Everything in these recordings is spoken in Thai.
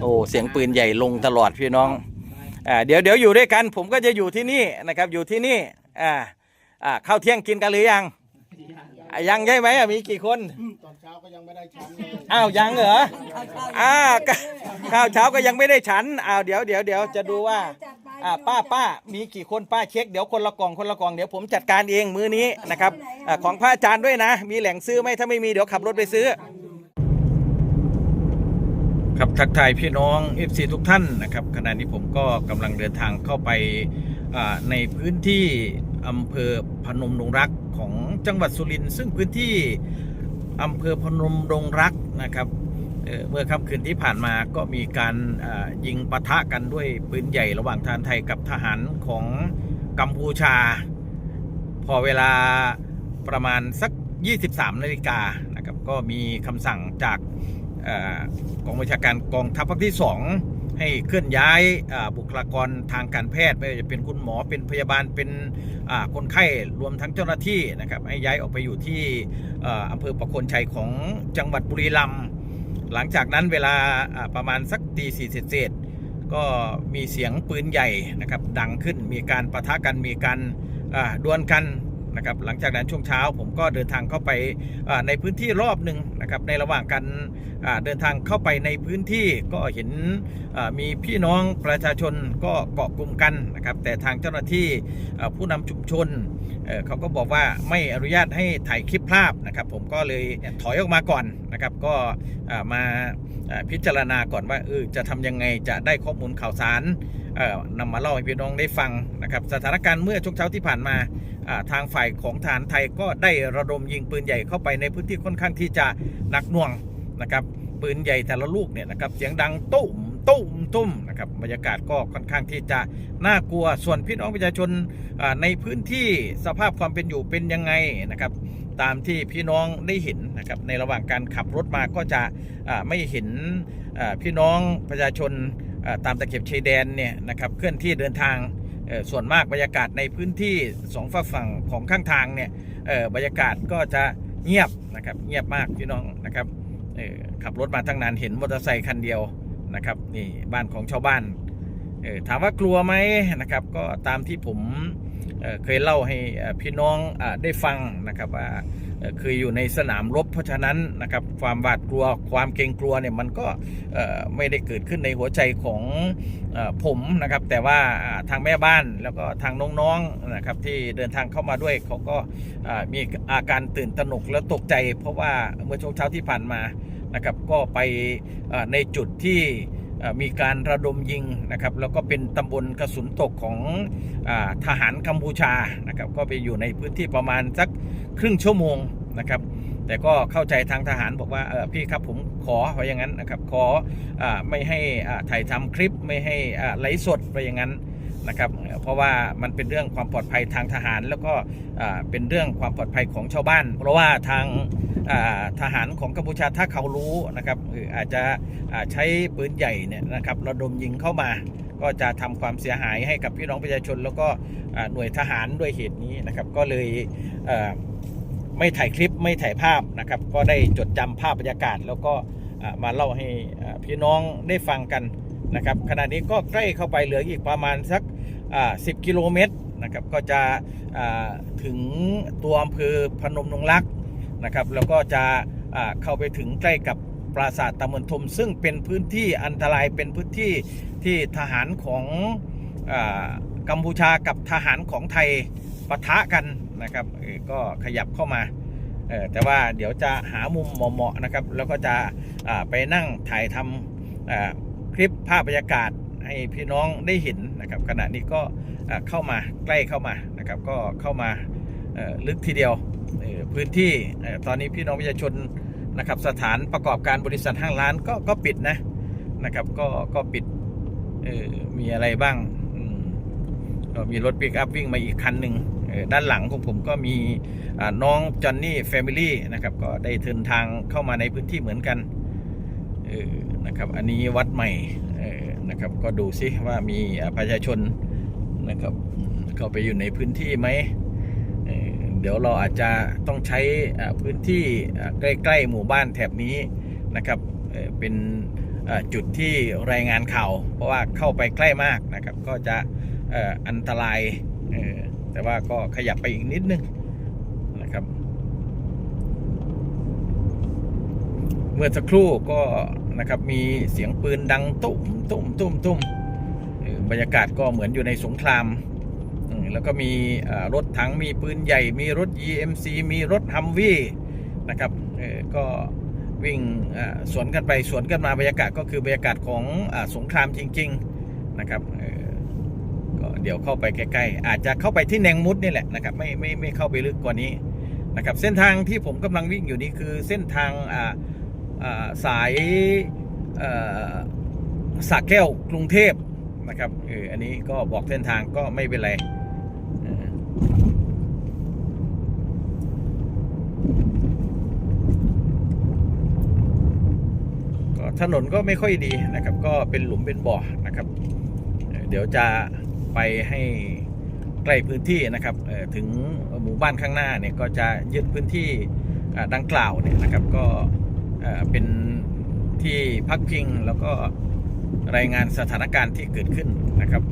โอ้เสียงปืนใหญ่ลงตลอดพี่น้องอ่าเดี๋ยวเดี๋ยวอยู่ด้วยกัน ผมก็จะอยู่ที่นี่นะครับ อยู่ที่นี่อ่าอ่าข้าวเที่ยงกินกันหรือยังอะยังใช่ไหมอะมีกี่คนตอนเช้าก็ยังไม่ได้ชั้นเลยอ้าวยังเหรออ้าวก็ข้าวเช้าก็ยังไม่ได้ฉันอ้าวเดี๋ยวเดี๋ยวเดี๋ยวจะดูว่าอ่าป้าป้ามีกี่คนป้าเช็คเดี๋ยวคนละกล่องคนละกล่องเดี๋ยวผมจัดการเองมื้อนี้นะครับอ่าของพระอาจารย์ด้วยนะ มีแหล่งซื้อไหมถ้าไม่มีเดี๋ยวขับรถไปซื้อ ครับทักทายพี่น้อง FC ทุกท่านนะครับขณะนี้ผมก็กำลังเดินทางเข้าไปในพื้นที่อำเภอพนมดงรักของจังหวัดสุรินทร์ซึ่งพื้นที่อำเภอพนมดงรักนะครับเมื่อค่ำคืนที่ผ่านมาก็มีการยิงปะทะกันด้วยปืนใหญ่ระหว่างทหารไทยกับทหารของกัมพูชา พอเวลาประมาณสัก 23 นาฬิกานะครับก็มีคำสั่งจาก กองบัญชาการกองทัพภาคที่ 2 ให้เคลื่อนย้ายบุคลากรทางการแพทย์ไม่ว่าจะเป็นคุณหมอเป็นพยาบาลเป็นคนไข้รวมทั้งเจ้าหน้าที่นะครับให้ย้ายออกไปอยู่ที่อำเภอประโคนชัยของจังหวัดบุรีรัมย์หลังจากนั้นเวลาประมาณสักตีสี่เศษก็มีเสียงปืนใหญ่นะครับดังขึ้นมีการประทะกันมีการดวลกันนะครับหลังจากนั้นช่วงเช้าผมก็เดินทางเข้าไปในพื้นที่รอบหนึ่งนะครับในระหว่างการ เดินทางเข้าไปในพื้นที่ก็เห็นมีพี่น้องประชาชนก็เกาะกลุ่มกันนะครับ แต่ทางเจ้าหน้าที่ผู้นำชุมชนเขาก็บอกว่าไม่อนุญาตให้ถ่ายคลิปภาพนะครับ ผมก็เลยถอยออกมาก่อนนะครับ ก็มาพิจารณาก่อนว่าเออจะทำยังไงจะได้ข้อมูลข่าวสารนำมาเล่าให้พี่น้องได้ฟังนะครับสถานการณ์เมื่อช่วงเช้าที่ผ่านมาทางฝ่ายของทหารไทยก็ได้ระดมยิงปืนใหญ่เข้าไปในพื้นที่ค่อนข้างที่จะหนักหน่วง นะครับปืนใหญ่แต่ละลูกเนี่ยนะครับเสียงดังตุ้มตุ้มตุ้มนะครับบรรยากาศก็ค่อนข้างที่จะน่ากลัวส่วนพี่น้องประชาชนในพื้นที่สภาพความเป็นอยู่เป็นยังไงนะครับตามที่พี่น้องได้เห็นนะครับในระหว่างการขับรถมาก็จะไม่เห็นพี่น้องประชาชนตามตะเข็บชายแดนเนี่ยนะครับเคลื่อนที่เดินทางส่วนมากบรรยากาศในพื้นที่สองฝั่งฝั่งของข้างทางเนี่ยบรรยากาศก็จะเงียบนะครับเงียบมากพี่น้องนะครับ ขับรถมาตั้งนานเห็นมอเตอร์ไซค์คันเดียวนะครับนี่บ้านของชาวบ้านถามว่ากลัวไหมนะครับ ก็ตามที่ผมเเคยเล่าให้พี่น้องอได้ฟังนะครับว่า เอ่ออยู่ในสนามรบ เพราะฉะนั้นนะครับความหวาดกลัวความเกรงกลัวเนี่ยมันก็ไม่ได้เกิดขึ้นในหัวใจของอผมนะครับ แต่ว่าทางแม่บ้านแล้วก็ทางน้องๆนะครับที่เดินทางเข้ามาด้วยเขาก็มีอาการตื่นตระหนกและตกใจ เพราะว่าเมื่อช่วงเช้าที่ผ่านมานะครับก็ไปในจุดที่ มีการระดมยิงนะครับแล้วก็เป็นตำบลกระสุนตกของอทหารกัมพูชานะครับก็ไปอยู่ในพื้นที่ประมาณสักครึ่งชั่วโมงนะครับแต่ก็เข้าใจทางทหารบอกว่าพี่ครับผมขอไว้อย่างนั้นนะครับขออไม่ให้ถ่ายทำคลิปไม่ให้ไลฟ์สดไปอย่างนั้น นะครับ เพราะว่ามันเป็นเรื่องความปลอดภัยทางทหาร แล้วก็เป็นเรื่องความปลอดภัยของชาวบ้าน เพราะว่าทางทหารของกัมพูชาถ้าเขารู้นะครับอาจจะใช้ปืนใหญ่เนี่ยนะครับระดมยิงเข้ามา ก็จะทำความเสียหายให้กับพี่น้องประชาชน แล้วก็หน่วยทหารด้วยเหตุนี้นะครับ ก็เลยไม่ถ่ายคลิปไม่ถ่ายภาพนะครับ ก็ได้จดจำภาพบรรยากาศ แล้วก็มาเล่าให้พี่น้องได้ฟังกันนะครับขณะนี้ก็ใกล้เข้าไปเหลืออีกประมาณสัก 10 กิโลเมตรนะครับก็จะถึงตัวอำเภอพนมนงรักนะครับแล้วก็จะเข้าไปถึงใกล้กับปราสาทตะมนทม ซึ่งเป็นพื้นที่อันตรายเป็นพื้นที่ที่ทหารของอกัมพูชากับทหารของไทยปะทะกันนะครับก็ขยับเข้ามาแต่ว่าเดี๋ยวจะหามุมเหมาะๆนะครับ แล้วก็จะไปนั่งถ่ายทำคลิปภาพบรรยากาศ ให้พี่น้องได้เห็นนะครับ ขณะนี้ก็เข้ามาใกล้เข้ามานะครับ ก็เข้ามาลึกทีเดียวพื้นที่ตอนนี้พี่น้องประชาชนนะครับ สถานประกอบการบริษัทห้างร้านก็ก็ปิดนะนะครับ ก็ก็ปิดมีอะไรบ้างมก็มีรถปิกอัพวิ่งมาอีกคันหนึ่งด้านหลังของผมก็มีน้องจอนนี่แฟมิลี่นะครับก็ได้เดินทางเข้ามาในพื้นที่เหมือนกันนะครับ อันนี้วัดใหม่ นะครับ ก็ดูซิว่ามีประชาชนนะครับเข้าไปอยู่ในพื้นที่ไหมเดี๋ยวเราอาจจะต้องใช้พื้นที่ใกล้ ๆ หมู่บ้านแถบนี้นะครับเป็นจุดที่รายงานข่าว เพราะว่าเข้าไปใกล้มากนะครับ ก็จะอันตรายแต่ว่าก็ขยับไปอีกนิดนึงนะครับ เมื่อสักครู่ก็ นะครับ มีเสียงปืนดังตุ้มตุ้มตุ้มตุ้มบรรยากาศก็เหมือนอยู่ในสงครามแล้วก็มีรถถังมีปืนใหญ่ มีรถ EMC มีรถฮัมวี่นะครับก็วิ่งสวนกันไปสวนกันมาบรรยากาศก็คือบรรยากาศของอสงครามจริง ๆนะครับก็เดี๋ยวเข้าไปใกล้ๆอาจจะเข้าไปที่แนงมุดนี่แหละนะครับไม่ไม่ไม่เข้าไปลึกกว่านี้นะครับเส้นทางที่ผมกำลังวิ่งอยู่นี้คือเส้นทางอ่า สายสระแก้วกรุงเทพนะครับเอออันนี้ก็บอกเส้นทางก็ไม่เป็นไรก็ถนนก็ไม่ค่อยดีนะครับ ก็เป็นหลุมเป็นบ่อนะครับ เดี๋ยวจะไปให้ใกล้พื้นที่นะครับถึงหมู่บ้านข้างหน้าเนี่ยก็จะยึดพื้นที่ดังกล่าวเนี่ยนะครับ ก็ เป็นที่พักพิงแล้วก็รายงานสถานการณ์ที่เกิดขึ้นนะครับ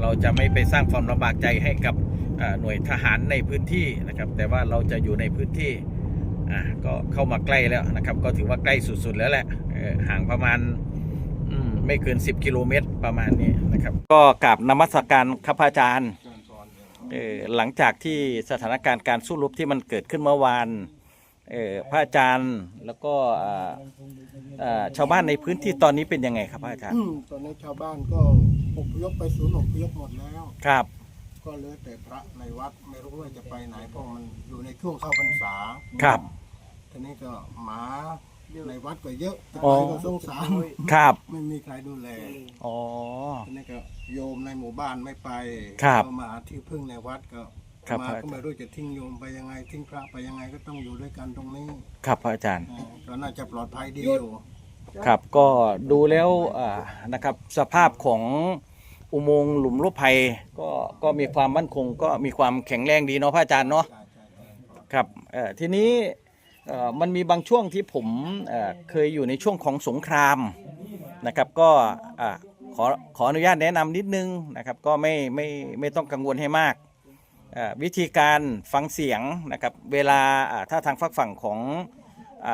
เราจะไม่ไปสร้างความลำบากใจให้กับหน่วยทหารในพื้นที่นะครับ แต่ว่าเราจะอยู่ในพื้นที่ก็เข้ามาใกล้แล้วนะครับ ก็ถือว่าใกล้สุดๆแล้วแหละห่างประมาณมไม่เกิน 10 กิโลเมตรประมาณนี้นะครับ ก็กราบนมัสการครับพอาจารย์หลังจากที่สถานการณ์การสู้รบที่มันเกิดขึ้นเมื่อวาน เอ่อพระอาจารย์แล้วก็อ่าอ่าชาวบ้านในพื้นที่ตอนนี้เป็นยังไงครับพระอาจารย์อืมตอนนี้ชาวบ้านก็อพยพไปศูนย์อพยพหมดแล้ว ครับก็เหลือแต่พระในวัดไม่รู้ว่าจะไปไหนเพราะมันอยู่ในช่วงเข้าพรรษาครับทีนี้ก็หมาในวัดก็เยอะแต่อ๋อใครก็สงสารครับไม่มีใครดูแลอ๋อ ทีนี้ก็โยมในหมู่บ้านไม่ไปครับ ก็มาหาที่พึ่งในวัดก็ ครับมาพระอาจารย์ ก็ไม่รู้จะทิ้งโยมไปยังไง ทิ้งพระไปยังไงก็ต้องอยู่ด้วยกันตรงนี้ครับพระอาจารย์ อ่าก็น่าจะปลอดภัยดีอยู่ครับก็ดูแล้วอ่านะครับสภาพของอุโมงค์หลุมรบภัยก็ก็มีความมั่นคงก็มีความแข็งแรงดีเนาะพระอาจารย์เนาะ ใช่ใช่ใช่ครับเอ่อทีนี้เอ่อมันมีบางช่วงที่ผมเอ่อเคยอยู่ในช่วงของสงครามนะครับก็อะขอขออนุญาตแนะนำนิดนึงนะครับก็ไม่ไม่ไม่ต้องกังวลให้มากเอ่อ วิธีการฟังเสียงนะครับเวลาถ้าทางฝักฝั่งของอ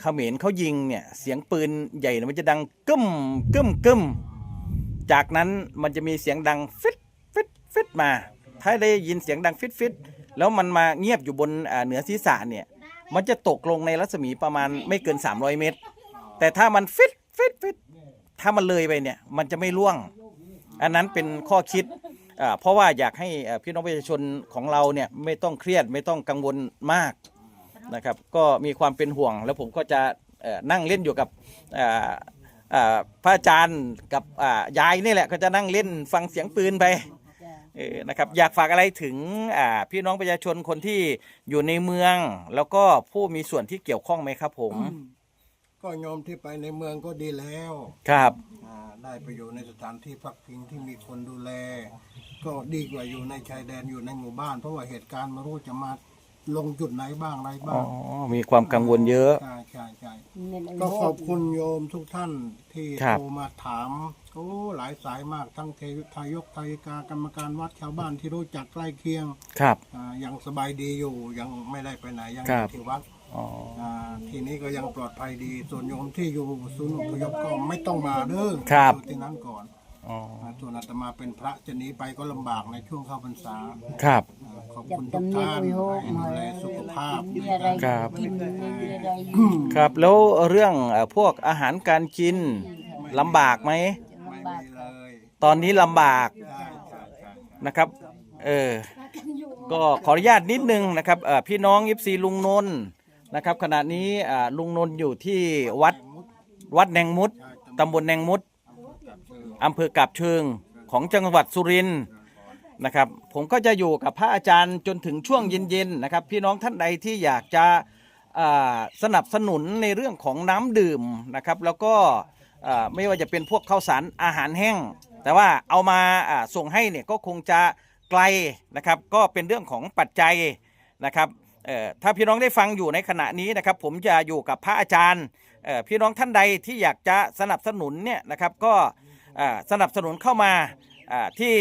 เขมรเขายิงเนี่ยเสียงปืนใหญ่มันจะดังกึ้มกึ้มกึ้มจากนั้นมันจะมีเสียงดังฟิตฟิตฟิตมา ถ้าได้ยินเสียงดังฟิตฟิตแล้วมันมาเงียบอยู่บนเหนือศีรษะเนี่ยมันจะตกลงในรัศมีประมาณไม่เกิน 300 เมตร แต่ถ้ามันฟิตฟิตฟิตถ้ามันเลยไปเนี่ยมันจะไม่ล่วง อันนั้นเป็นข้อคิด เพราะว่าอยากให้พี่น้องประชาชนของเราเนี่ยไม่ต้องเครียดไม่ต้องกังวลมากนะครับ ก็มีความเป็นห่วง แล้วผมก็จะนั่งเล่นอยู่กับอ่าอ่าพระอาจารย์กับยายนี่แหละก็จะนั่งเล่นฟังเสียงปืนไปนะครับอยากฝากอะไรถึงพี่น้องประชาชนคนที่อยู่ในเมือง แล้วก็ผู้มีส่วนที่เกี่ยวข้องไหมครับผม ก็โยมที่ไปในเมืองก็ดีแล้วครับ อ่าได้ไปอยู่ในสถานที่พักพิงที่มีคนดูแล ก็ดีกว่าอยู่ในชายแดนอยู่ในหมู่บ้าน เพราะว่าเหตุการณ์ไม่รู้จะมาลงจุดไหนบ้างอะไรอ๋บ้าองมีความกังวลเยอะ ใช่ใช่ใช่ก็ขอบคุณโยมทุกท่านที่ครับ โทรมาถามโอ้หลายสายมากทั้งเทวทายกทายิกากรรมการวัดชาวบ้านที่รู้จักใกล้เคียง ครับ อ่ายังสบายดีอยู่ยังไม่ได้ไปไหนยังอครัยู่บ ที่วัด อ๋อ อ่าทีนี้ก็ยังปลอดภัยดี ส่วนโยมที่อยู่ศูนย์อพยพก็ไม่ต้องมาเด้อครับ อยู่ที่นั้นก่อนอ๋อ อ่าส่วนอาตมาเป็นพระจะหนีไปก็ลำบากในช่วงเข้าพรรษา ครับอ่าขอบคุณทุกท่านให้ดูแลสุขภาพมีอะไรครับ กินไม่มีอะไรครับ แล้วเรื่องเอ่อพวกอาหารการกินลำบากไหม ไม่ลำบากมีเลยตอนนี้ลำบาก ใช่ใช่ใช่ นะครับ เออ ก็ขออนุญาตนิดนึงนะครับเอ่อพี่น้องยิปซีลุงนนท์ นะครับ ขณะนี้อ่าลุงนนท์อยู่ที่วัดวัดแนงมุดตำบลแนงมุดอำเภอกาบเชิงของจังหวัดสุรินทร์นะครับ ผมก็จะอยู่กับพระอาจารย์จนถึงช่วงเย็นๆนะครับ พี่น้องท่านใดที่อยากจะอ่าสนับสนุนในเรื่องของน้ำดื่มนะครับ แล้วก็อ่าไม่ว่าจะเป็นพวกข้าวสารอาหารแห้ง แต่ว่าเอามาอ่าส่งให้เนี่ยก็คงจะไกลนะครับ ก็เป็นเรื่องของปัจจัยนะครับ ถ้าพี่น้องได้ฟังอยู่ในขณะนี้นะครับ ผมจะอยู่กับพระอาจารย์พี่น้องท่านใดที่อยากจะสนับสนุนเนี่ยนะครับก็สนับสนุนเข้ามาที่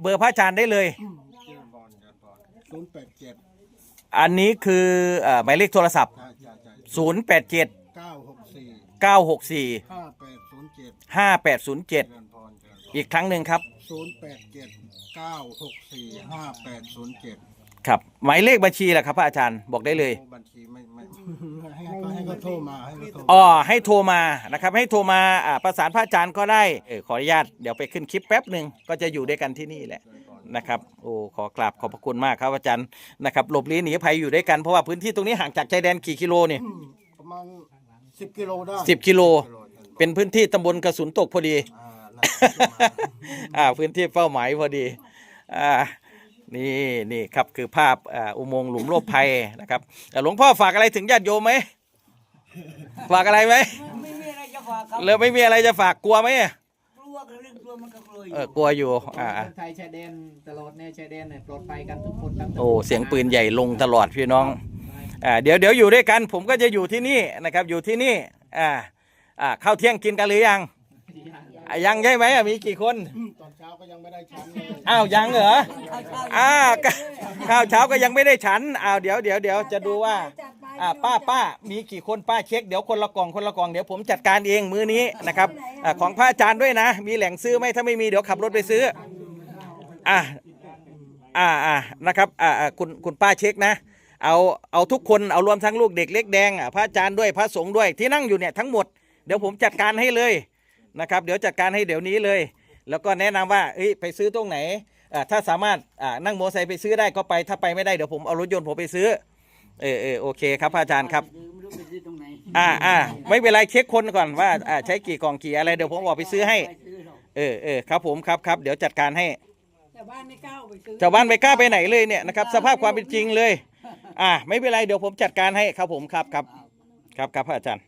เบอร์พระอาจารย์ได้เลย อันนี้คือหมายเลขโทรศัพท์ 087 964 5807 อีกครั้งหนึ่งครับ 087 964 5807 ครับหมายเลขบัญชีแหละครับพระอาจารย์บอกได้เลยบัญชีไม่ไม่ให้เขาให้เขาโทรมาให้เขาโทรมาอ๋อให้โทรมานะครับ ให้โทรมาอ่าประสานพระอาจารย์ก็ได้เออขออนุญาตเดี๋ยวไปขึ้นคลิปแป๊บหนึ่งก็จะอยู่ด้วยกันที่นี่แหละนะครับโอ้ขอกราบขอบพระคุณมากครับอาจารย์นะครับหลบลี้หนีภัยอยู่ด้วยกันเพราะว่าพื้นที่ตรงนี้ห่างจากชายแดนกี่กิโลเนี่ยประมาณสิบกิโลได้สิบกิโลกิโลจนเป็นพื้นที่ตำบลกระสุนตกพอดีอ่านั่นแหละที่มาอ่าพื้นที่เป้าหมายพอดีอ่า นี่นี่ครับคือภาพอ่าอุโมงค์หลุมโลบภัยนะครับแต่หลวงพ่อฝากอะไรถึงญาติโยมไหมฝากอะไรไหมไม่มีอะไรจะฝากครับแล้วไม่มีอะไรจะฝากกลัวไหมกลัวกับเรื่องกลัวมันก็กลัวอยู่เออกลัวอยู่อ่าคนไทยชายแดนตลอดแนวชายแดนเนี่ยปลอดภัยกันทุกคนครับโอ้เสียงปืนใหญ่ลงตลอดพี่น้องอ่าเดี๋ยวเดี๋ยวอยู่ด้วยกัน ผมก็จะอยู่ที่นี่นะครับอยู่ที่นี่อ่าอ่าข้าวเที่ยงกินกันหรือยัง อะยังใช่ไหมอะมีกี่คน ตอนเช้าก็ยังไม่ได้ชั้นเลยอ้าวยังเหรออ้าวก็ข้าวเช้าก็ยังไม่ได้ฉันอ้าวเดี๋ยวเดี๋ยวเดี๋ยวจะดูว่า อ่าป้าป้ามีกี่คนป้าเช็คเดี๋ยวคนละกล่องคนละกล่องเดี๋ยวผมจัดการเองมื้อนี้นะครับอ่าของพระอาจารย์ด้วยนะ มีแหล่งซื้อไหมถ้าไม่มีเดี๋ยวขับรถไปซื้ออ่าอ่าอ่านะครับอ่าอ่าคุณคุณป้าเช็คนะ เอาเอาทุกคนเอารวมทั้งลูกเด็กเล็กแดงอะพระอาจารย์ด้วยพระสงฆ์ด้วยที่นั่งอยู่เนี่ยทั้งหมดเดี๋ยวผมจัดการให้เลย นะครับ เดี๋ยวจัดการให้เดี๋ยวนี้เลย แล้วก็แนะนำว่าเอ้ยไปซื้อตรงไหนอ่าถ้าสามารถอ่านั่งมอเตอร์ไซค์ไปซื้อได้ก็ไปถ้าไปไม่ได้เดี๋ยวผมเอารถยนต์ผมไปซื้อเออเออโอเคครับพระอาจารย์ครับไม่รู้ไปซื้อตรงไหนอ่าอ่าไม่เป็นไรเช็คคนก่อนว่าอ่าใช้กี่กล่องกี่อะไรเดี๋ยวผมบอกไปซื้อให้ไปซื้อหรอกเออเออครับผมครับครับเดี๋ยวจัดการให้แต่บ้านไม่กล้าเอาไปซื้อชาวบ้านไม่กล้าไปไหนเลยเนี่ยนะครับสภาพความเป็นจริงเลย อ่าไม่เป็นไรเดี๋ยวผมจัดการให้ครับผมครับครับครับครับพระอาจารย์